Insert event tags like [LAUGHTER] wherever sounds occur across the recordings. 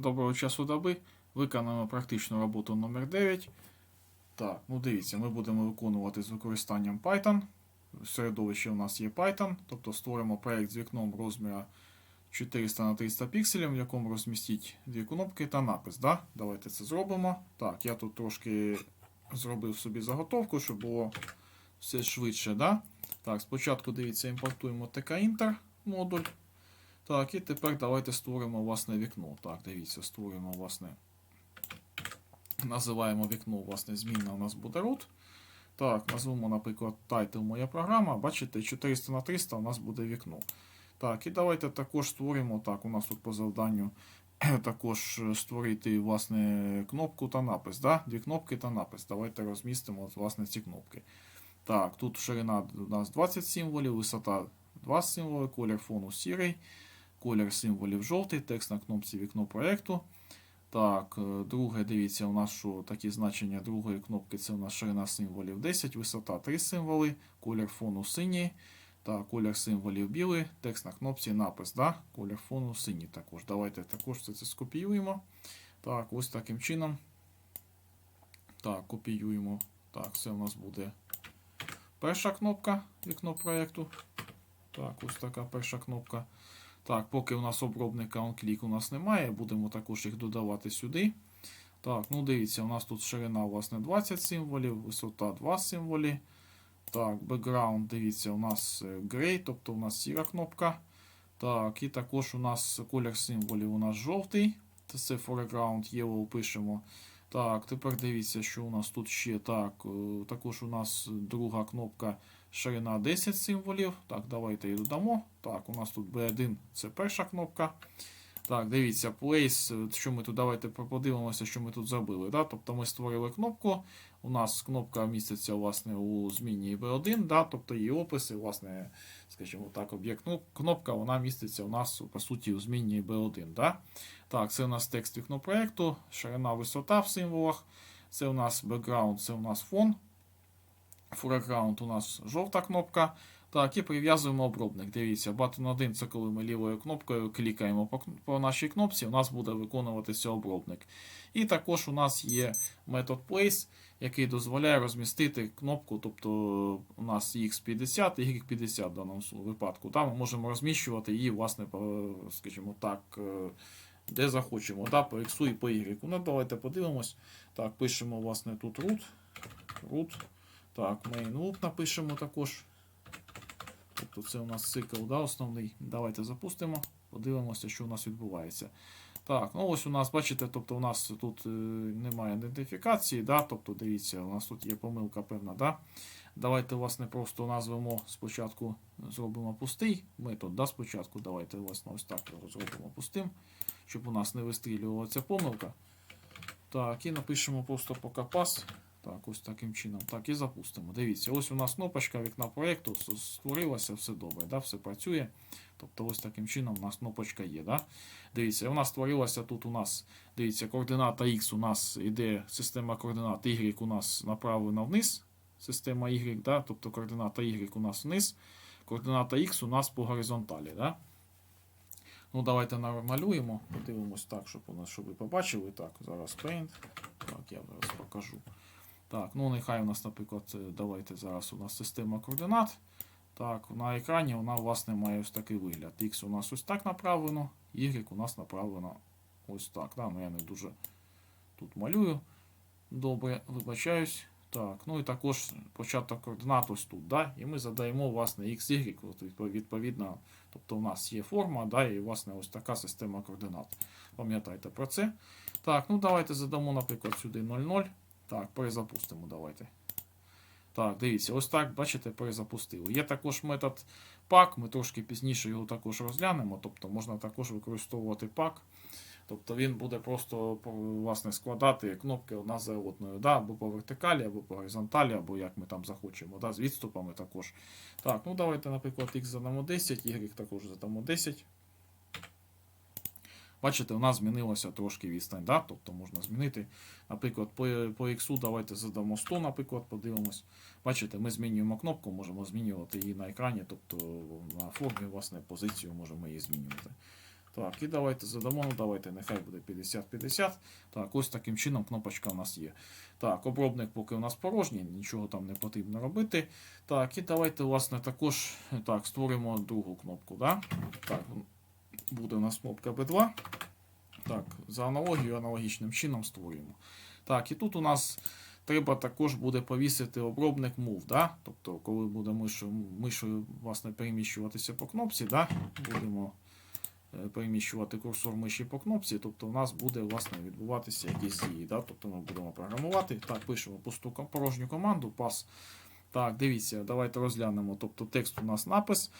доброго часу доби. Виконаємо практичну роботу номер 9. Так, ну дивіться, ми будемо виконувати з використанням Python. В середовищі у нас є Python, тобто створимо проєкт з вікном розміру 400 на 300 пікселів, в якому розмістіть дві кнопки та напис. Да? Давайте це зробимо. Так, я тут трошки зробив собі заготовку, щоб було все швидше. Да? Так, спочатку дивіться, імпортуємо TK-Inter модуль. Так, і тепер давайте створимо власне вікно. Так, дивіться, створюємо власне. Називаємо вікно, власне, змінна у нас буде root. Так, назвемо, наприклад, title моя програма. Бачите, 400 на 300 у нас буде вікно. Так, і давайте також створимо. Так, у нас тут по завданню [CLEARS THROAT] також створити власне, кнопку та напис. Да? Дві кнопки та напис. Давайте розмістимо власне, ці кнопки. Так, тут ширина у нас 20 символів, висота 2 символи, колір фону сірий, колір символів жовтий, текст на кнопці вікно проєкту. Так, е, друге, дивіться, у нас що такі значення другої кнопки це у нас ширина символів 10, висота 3 символи, колір фону синій. Так, колір символів білий, текст на кнопці напис. Да? Колір фону синій також. Давайте також це, це скопіюємо. Так, ось таким чином. Так, копіюємо. Так, це у нас буде перша кнопка вікно проєкту. Так, ось така перша кнопка. Так, поки у нас обробника OnClick у нас немає, будемо також їх додавати сюди. Так, ну дивіться, у нас тут ширина власне 20 символів, висота 2 символі. Так, background, дивіться, у нас е, gray, тобто у нас сіра кнопка. Так, і також у нас колір символів у нас жовтий. Це foreground yellow пишемо. Так, тепер дивіться, що у нас тут ще так. е, Також у нас друга кнопка ширина 10 символів. Так, давайте її додамо. Так, у нас тут B1 це перша кнопка. Так, дивіться, place, що ми тут давайте подивимося, що ми тут зробили. Да? Тобто ми створили кнопку. У нас кнопка міститься власне, у зміні B1, да? тобто її описи, власне, скажімо так, об'єкт ну, кнопка вона міститься у нас по суті у зміні B1. Да? Так, це у нас текст вікно проєкту, ширина висота в символах. Це у нас background, це у нас фон. Foreground у нас жовта кнопка. Так, і прив'язуємо обробник. Дивіться, button 1 це коли ми лівою кнопкою клікаємо по, по нашій кнопці, у нас буде виконуватися обробник. І також у нас є метод place, який дозволяє розмістити кнопку, тобто у нас X50 і Y50 в даному випадку. Там ми можемо розміщувати її, власне, скажімо так, е, де захочемо, да, по X і по Y. Ну, давайте подивимось. Так, пишемо, власне, тут root. root. Так, main loop напишемо також. Тобто це у нас цикл да, основний. Давайте запустимо, подивимося, що у нас відбувається. Так, ну ось у нас, бачите, тобто у нас тут е, немає ідентифікації, да, тобто дивіться, у нас тут є помилка певна. Да. Давайте, власне, просто назвемо спочатку, зробимо пустий метод. Да, спочатку давайте власне, ось так його зробимо пустим, щоб у нас не вистрілювала ця помилка. Так, і напишемо просто поки пас. Так, ось таким чином. Так, і запустимо. Дивіться, ось у нас кнопочка вікна проєкту створилася, все добре, да, все працює. Тобто ось таким чином у нас кнопочка є. Да? Дивіться, нас створилася тут у нас, дивіться, координата X у нас іде система координат Y у нас направлена вниз. Система Y, да? тобто координата Y у нас вниз, координата X у нас по горизонталі. Да? Ну, давайте намалюємо, подивимось так, щоб у нас, щоб ви побачили. Так, зараз Paint. Так, я зараз покажу. Так, ну нехай у нас, наприклад, е, давайте зараз у нас система координат. Так, на екрані вона, власне, має ось такий вигляд. X у нас ось так направлено, Y у нас направлено ось так. Да? Ну, я не дуже тут малюю. Добре, вибачаюсь. Так, ну і також початок координат ось тут. Да? І ми задаємо, власне, X, Y, відповідно. Тобто у нас є форма, да, і власне ось така система координат. Пам'ятайте про це. Так, ну давайте задамо, наприклад, сюди 0,0. Так, перезапустимо, давайте. Так, дивіться, ось так, бачите, перезапустили. Є також метод pack, ми трошки пізніше його також розглянемо. Тобто можна також використовувати pack. Тобто він буде просто власне, складати кнопки одна за одною, да? або по вертикалі, або по горизонталі, або як ми там захочемо, да? з відступами також. Так, ну давайте, наприклад, X задамо 10, Y також задамо 10. Бачите, у нас змінилося трошки відстань, да? тобто можна змінити. Наприклад, по, по X давайте задамо 100, наприклад, подивимось. Бачите, ми змінюємо кнопку, можемо змінювати її на екрані, тобто на формі, власне, позицію можемо її змінювати. Так, і давайте задамо, ну давайте, нехай буде 50-50. Так, ось таким чином кнопочка у нас є. Так, обробник поки у нас порожній, нічого там не потрібно робити. Так, і давайте, власне, також так, створимо другу кнопку. Да? Так, буде у нас кнопка B2. Так, за аналогією, аналогічним чином створюємо. Так, і тут у нас треба також буде повісити обробник move. Да? Тобто, коли буде мишою, власне, переміщуватися по кнопці, да? будемо е, переміщувати курсор миші по кнопці, тобто у нас буде власне, відбуватися якісь дії. Да? Тобто ми будемо програмувати. Так, пишемо пусту порожню команду, пас. Так, дивіться, давайте розглянемо. Тобто текст у нас напис,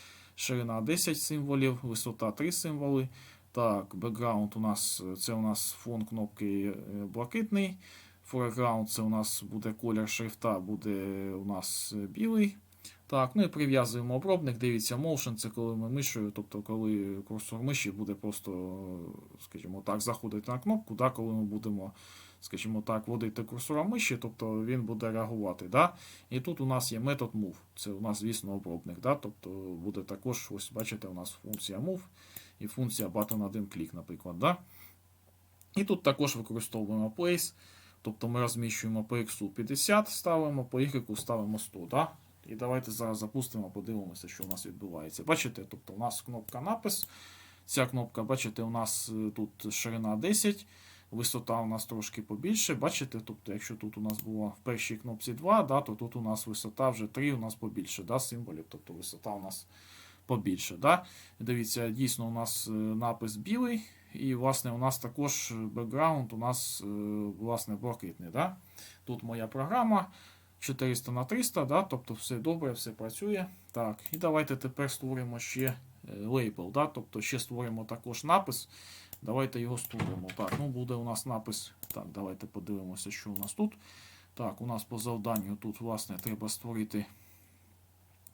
ширина 10 символів, висота 3 символи. Так, бекграунд у нас це у нас фон кнопки е, блакитний. Foreground це у нас буде колір шрифта, буде у нас е, білий. Так, ну і прив'язуємо обробник. Дивіться, motion це коли ми мишею, тобто коли курсор миші буде просто, скажімо так, заходити на кнопку, да, коли ми будемо, скажімо так, водити курсором миші, тобто він буде реагувати. Да? І тут у нас є метод move. Це у нас, звісно, обробник. Да? Тобто буде також, ось бачите, у нас функція move і функція button один клік, наприклад. Да? І тут також використовуємо place. Тобто ми розміщуємо по X 50, ставимо, по Y ставимо 100. Да? І давайте зараз запустимо, подивимося, що у нас відбувається. Бачите, тобто у нас кнопка напис. Ця кнопка, бачите, у нас е, тут ширина 10, висота у нас трошки побільше. Бачите, тобто, якщо тут у нас було в першій кнопці 2, да, то тут у нас висота вже 3 у нас побільше да, символів, тобто висота у нас побільше. Да? Дивіться, дійсно у нас е, напис білий. І, власне, у нас також бекграунд у нас е, власне блакитний. Да? Тут моя програма 400 на 300, да? тобто все добре, все працює. Так, і давайте тепер створимо ще е, лейбл. Да? Тобто ще створимо також напис. Давайте його створимо. Так, ну буде у нас напис. Так, давайте подивимося, що у нас тут. Так, у нас по завданню тут, власне, треба створити.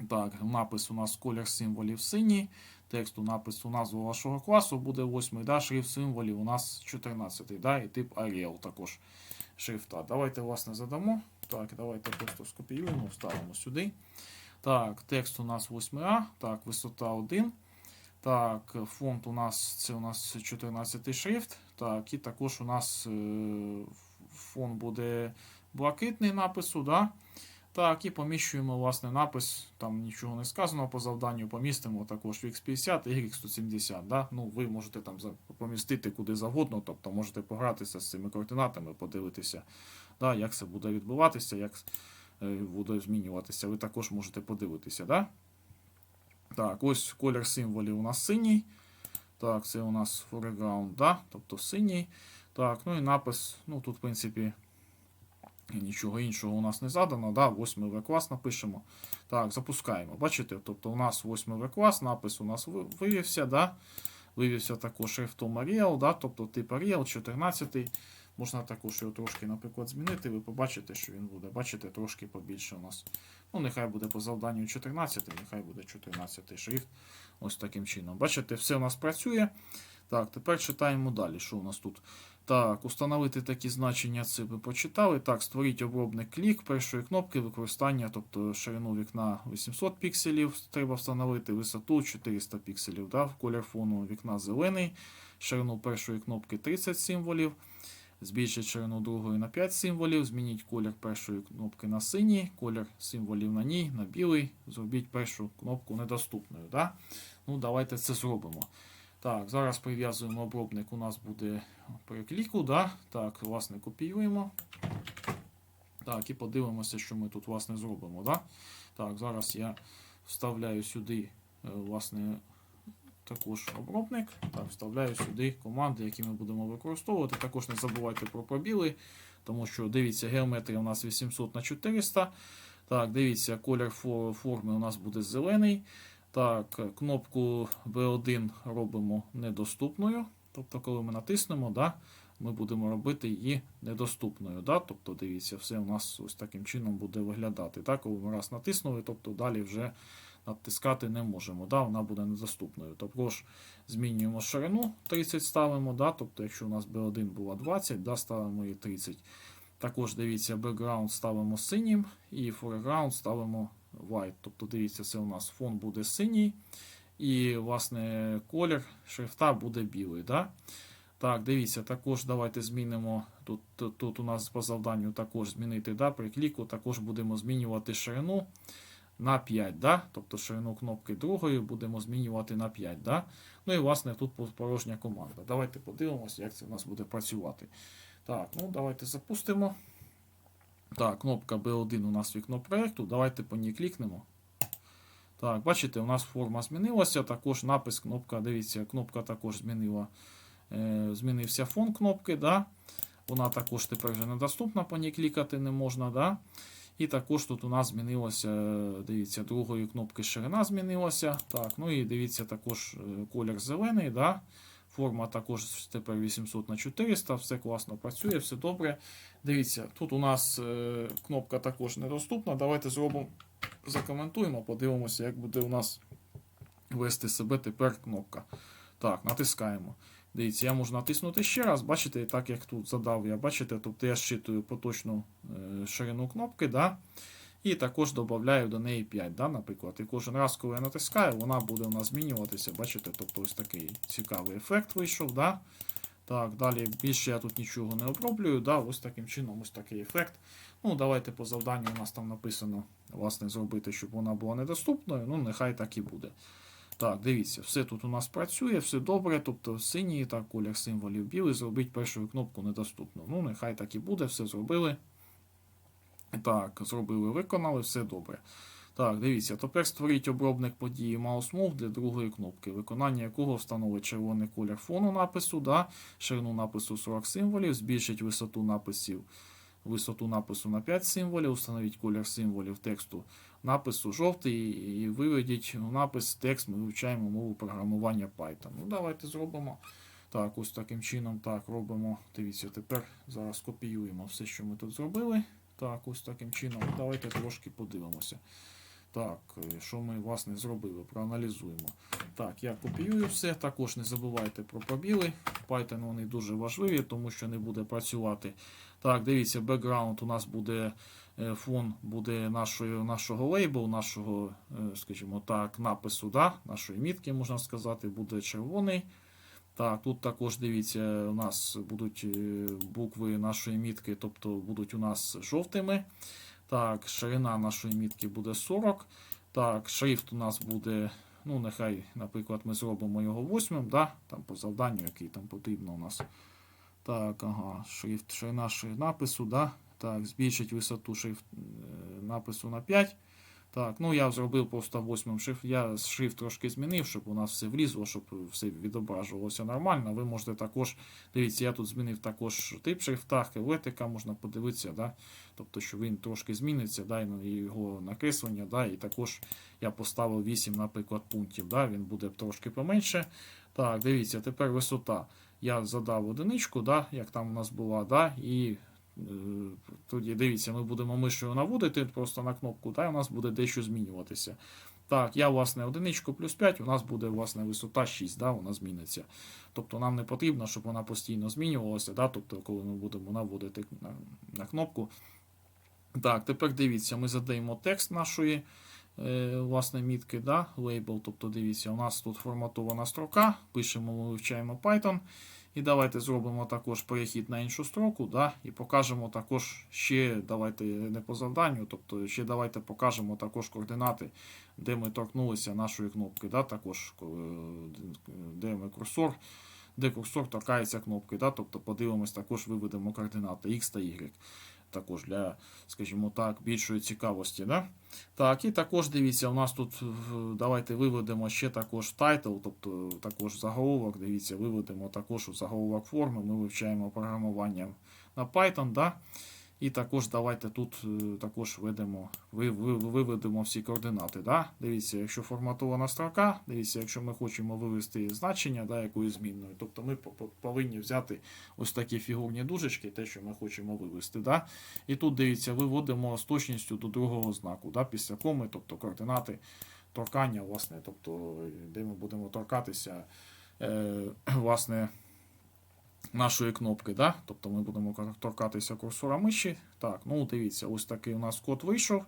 Так, напис у нас колір символів синій. Тексту напису назву вашого класу буде 8, да, шрифт символів у нас 14, да, і тип Arial також шрифта. Давайте, власне, задамо. Так, давайте просто скопіюємо, вставимо сюди. Так, текст у нас 8А, так, висота 1. Так, фонд у нас це у нас 14 шрифт. Так, і також у нас е, фон буде блакитний напису. Да? Так, і поміщуємо власне напис, там нічого не сказано по завданню, помістимо також в X50 і Y170. Да? Ну, ви можете там помістити куди завгодно, тобто можете погратися з цими координатами, подивитися, да, як це буде відбуватися, як буде змінюватися. Ви також можете подивитися. Да? Так, ось колір символів у нас синій. Так, це у нас foreground, да? тобто синій. Так, ну і напис, ну тут, в принципі, Нічого іншого у нас не задано. Да? 8 В клас напишемо. Так, запускаємо. Бачите, тобто у нас 8 В клас, напис у нас вивівся. Да? Вивівся також шрифтом Arial, да? тобто тип Arial 14. Можна також його трошки, наприклад, змінити. Ви побачите, що він буде. Бачите, трошки побільше у нас. Ну, нехай буде по завданню 14, нехай буде 14 шрифт. Ось таким чином. Бачите, все у нас працює. Так, тепер читаємо далі. Що у нас тут? Так, установити такі значення це ви почитали. Так, створіть обробник клік першої кнопки використання, тобто ширину вікна 800 пікселів треба встановити, висоту 400 пікселів. Да? Колір фону вікна зелений, ширину першої кнопки 30 символів. Збільшіть ширину другої на 5 символів, змініть колір першої кнопки на синій, колір символів на ній, на білий. Зробіть першу кнопку недоступною. Да? Ну, давайте це зробимо. Так, зараз прив'язуємо обробник. У нас буде перекліку. Да? Так, власне, копіюємо. Так, і подивимося, що ми тут власне зробимо. Да? Так, зараз я вставляю сюди, е, власне, також обробник. Так, вставляю сюди команди, які ми будемо використовувати. Також не забувайте про пробіли, тому що дивіться, геометрія у нас 800 на 400. Так, дивіться, колір форми у нас буде зелений. Так, кнопку B1 робимо недоступною. Тобто, коли ми натиснемо, да, ми будемо робити її недоступною. Да? Тобто, дивіться, все у нас ось таким чином буде виглядати. Да? Коли ми раз натиснули, тобто далі вже натискати не можемо. Да? Вона буде недоступною. Також змінюємо ширину 30 ставимо. Да? Тобто, якщо у нас B1 була 20, да, ставимо її 30. Також дивіться, background ставимо синім і foreground ставимо white. Тобто, дивіться, це у нас фон буде синій. І, власне, колір шрифта буде білий. Да? Так, дивіться, також давайте змінимо. Тут, тут, у нас по завданню також змінити да, при кліку, також будемо змінювати ширину на 5. Да? Тобто ширину кнопки другої будемо змінювати на 5. Да? Ну і власне тут порожня команда. Давайте подивимося, як це у нас буде працювати. Так, ну давайте запустимо. Так, кнопка B1 у нас вікно проєкту. Давайте по ній клікнемо. Так, бачите, у нас форма змінилася. Також напис кнопка. Дивіться, кнопка також змінила. Е, змінився фон кнопки. Да? Вона також тепер вже недоступна, по ній клікати не можна. Да? І також тут у нас змінилося, дивіться, другої кнопки ширина змінилася. Так, ну і дивіться, також е, колір зелений. Да? Форма також тепер 800 на 400, все класно працює, все добре. Дивіться, тут у нас е, кнопка також недоступна. Давайте зробимо, закоментуємо, подивимося, як буде у нас вести себе тепер кнопка. Так, натискаємо. Дивіться, я можу натиснути ще раз. Бачите, так як тут задав я, бачите, тобто я щитую поточну е, ширину кнопки. да? І також додаю до неї 5, да, наприклад. І кожен раз, коли я натискаю, вона буде у нас змінюватися. Бачите, тобто ось такий цікавий ефект вийшов. Да? Так, далі більше я тут нічого не оброблюю. Да? Ось таким чином, ось такий ефект. Ну, давайте по завданню у нас там написано, власне, зробити, щоб вона була недоступною. Ну, нехай так і буде. Так, дивіться, все тут у нас працює, все добре. Тобто синій, так, колір символів білий, зробіть першу кнопку недоступну. Ну, нехай так і буде, все зробили. Так, зробили, виконали, все добре. Так, дивіться, тепер створіть обробник події MouseMove для другої кнопки, виконання якого встановить червоний колір фону напису, да, ширину напису 40 символів, збільшить висоту написів, висоту напису на 5 символів, встановіть колір символів тексту напису жовтий і виведіть у напис текст, ми вивчаємо мову програмування Python. Ну, давайте зробимо. Так, ось таким чином так робимо. Дивіться, тепер зараз копіюємо все, що ми тут зробили. Так, ось таким чином. Давайте трошки подивимося. Так, е, що ми власне зробили, проаналізуємо. Так, я копіюю все. Також не забувайте про пробіли. Python вони дуже важливі, тому що не буде працювати. Так, дивіться, бекграунд у нас буде е, фон буде нашої, нашого лейбл, нашого, е, скажімо так, напису, да? нашої мітки, можна сказати, буде червоний. Так, тут також дивіться, у нас будуть е, букви нашої мітки, тобто будуть у нас жовтими. Так, ширина нашої мітки буде 40. Так, шрифт у нас буде, ну, нехай, наприклад, ми зробимо його восьмим, да? там по завданню, який там потрібно у нас. Так, ага, шрифт, ширина шрифт напису, да? Так, збільшить висоту шрифт е, напису на 5. Так, ну я зробив просто восьмим шрифт. Я шрифт трошки змінив, щоб у нас все влізло, щоб все відображувалося нормально. Ви можете також, дивіться, я тут змінив також тип шрифта, хелетика, можна подивитися, да? тобто, що він трошки зміниться, да? і його накреслення, да? і також я поставив 8, наприклад, пунктів. Да? Він буде трошки поменше. Так, дивіться, тепер висота. Я задав одиничку, да? як там у нас була, да? і тоді дивіться, ми будемо мишою наводити просто на кнопку, та у нас буде дещо змінюватися. Так, я, власне, одиничку плюс 5, у нас буде власне, висота 6, да, вона зміниться. Тобто нам не потрібно, щоб вона постійно змінювалася, да, тобто, коли ми будемо наводити на, на кнопку. Так, тепер дивіться, ми задаємо текст нашої е, власне, мітки, да, лейбл. Тобто, дивіться, у нас тут форматована строка, пишемо, ми вивчаємо Python. І давайте зробимо також перехід на іншу строку, да, і покажемо також ще, давайте не по завданню, тобто ще давайте покажемо також координати, де ми торкнулися нашої кнопки, да, також де ми курсор, де курсор торкається кнопки. Да, тобто подивимось, також виведемо координати X та Y також для, скажімо так, більшої цікавості. Да? Так, і також дивіться, у нас тут давайте виведемо ще також тайтл, тобто також заголовок. Дивіться, виведемо також у заголовок форми. Ми вивчаємо програмування на Python. Да? І також давайте тут е, також введемо, виведемо всі координати. Да? Дивіться, якщо форматована строка, дивіться, якщо ми хочемо вивести значення да, якоюсь змінною, тобто ми повинні взяти ось такі фігурні дужечки, те, що ми хочемо вивести. Да? І тут дивіться, виводимо з точністю до другого знаку, да, після коми, тобто координати торкання, власне, тобто, де ми будемо торкатися. Е, власне, нашої кнопки. Да? Тобто ми будемо торкатися курсора миші. Так, ну дивіться, ось такий у нас код вийшов.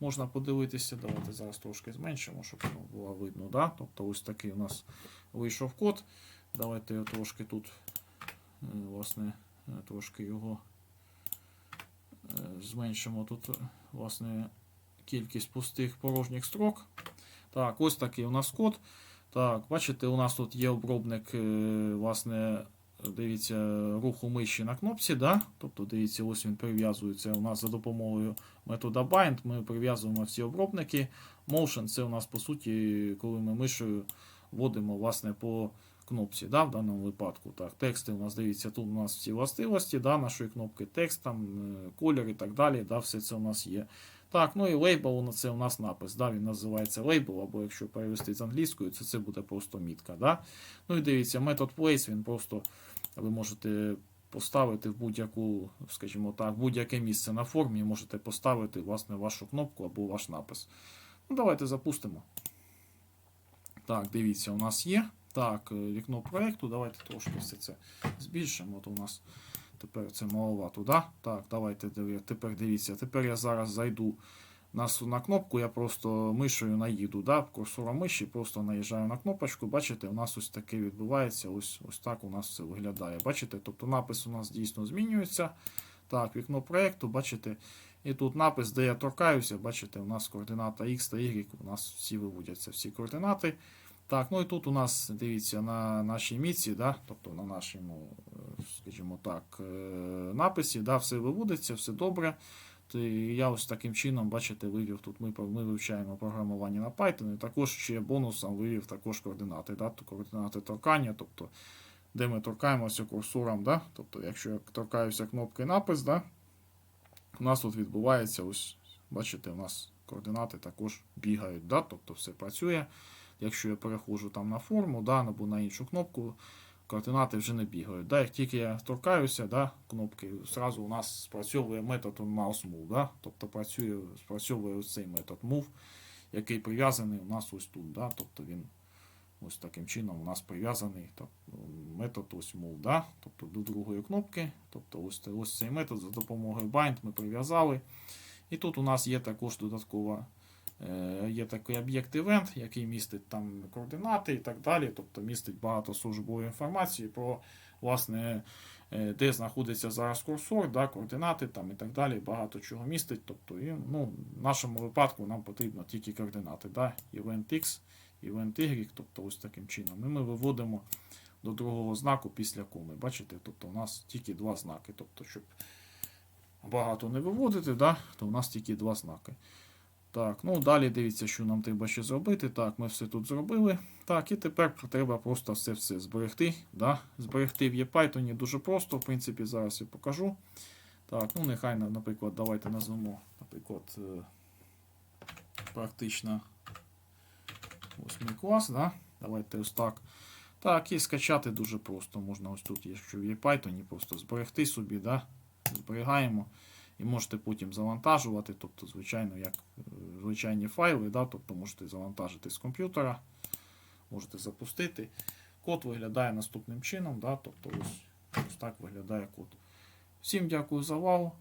можна подивитися. Давайте зараз трошки зменшимо, щоб було видно. Да? Тобто ось такий у нас вийшов код. Давайте я трошки тут, е, власне, е, трошки його е, зменшимо тут, власне, кількість пустих порожніх строк. Так, ось такий у нас код. Так, бачите, у нас тут є обробник, власне, дивіться, руху миші на кнопці. Да? Тобто, дивіться, ось він прив'язується у нас за допомогою метода bind. Ми прив'язуємо всі обробники. Motion це у нас, по суті, коли ми мишею вводимо власне, по кнопці, да, в даному випадку. Так, тексти у нас дивіться, тут у нас всі властивості да, нашої кнопки, текст, там, е, колір і так далі. Да, все це у нас є. Так, ну і лейбл ну, це у нас напис. Да, Він називається лейбл, або якщо перевести з англійської, це, це буде просто мітка. Да? Ну і дивіться, метод place, він просто ви можете поставити в будь-яку, скажімо так, будь-яке місце на формі, можете поставити власне вашу кнопку або ваш напис. Ну, давайте запустимо. Так, дивіться, у нас є. Так, е, вікно проєкту. Давайте трошки все це збільшимо. От у нас тепер це маловато, да? Так, давайте тепер дивіться. Тепер я зараз зайду на, на кнопку, я просто мишею наїду, да? курсором миші, просто наїжджаю на кнопочку. Бачите, у нас ось таке відбувається. Ось, ось так у нас це виглядає. Бачите? Тобто напис у нас дійсно змінюється. Так, вікно проєкту, бачите. І тут напис, де я торкаюся, бачите, у нас координата X та Y, у нас всі виводяться, всі координати. Так, ну і тут у нас, дивіться, на нашій мітці, да, тобто на нашому, е, скажімо так, е, написі, да, все виводиться, все добре. То я ось таким чином, бачите, вивів тут. Ми, ми вивчаємо програмування на Python, і також ще бонусом вивів також координати, да, координати торкання, тобто де ми торкаємося курсором, да, тобто, якщо я торкаюся кнопки напис, да, у нас тут відбувається ось, бачите, у нас координати також бігають, да, тобто все працює. Якщо я переходжу там на форму, да, або на іншу кнопку, координати вже не бігають. Да, як тільки я торкаюся да, кнопки, зразу у нас спрацьовує метод mouse move. Да, тобто працює, спрацьовує ось цей метод move, який прив'язаний у нас ось тут. Да, тобто він ось таким чином у нас прив'язаний метод ось move, да, тобто до другої кнопки. Тобто ось, ось цей метод за допомогою bind ми прив'язали. І тут у нас є також додаткова Є такий об'єкт event, який містить там координати і так далі. Тобто містить багато службової інформації про власне, е, де знаходиться зараз курсор, да, координати там і так далі. Багато чого містить. Тобто, і, ну, в нашому випадку нам потрібно тільки координати. Да, event X, event Y, тобто ось таким чином. І ми виводимо до другого знаку після коми. Бачите, тобто у нас тільки два знаки. Тобто, щоб багато не виводити, да, то у нас тільки два знаки. Так, ну далі дивіться, що нам треба ще зробити. Так, ми все тут зробили. Так, і тепер треба просто все все зберегти. Да? Зберегти в ePython дуже просто, в принципі, зараз я покажу. Так, ну нехай, наприклад, давайте назвемо, наприклад, е, практично 8 клас. Да? Давайте ось так. Так, і скачати дуже просто. Можна ось тут, якщо в ePython, просто зберегти собі, да? зберігаємо. І можете потім завантажувати, тобто, звичайно, як е, звичайні файли, да, тобто можете завантажити з комп'ютера, можете запустити. Код виглядає наступним чином, да, тобто ось, ось так виглядає код. Всім дякую за увагу.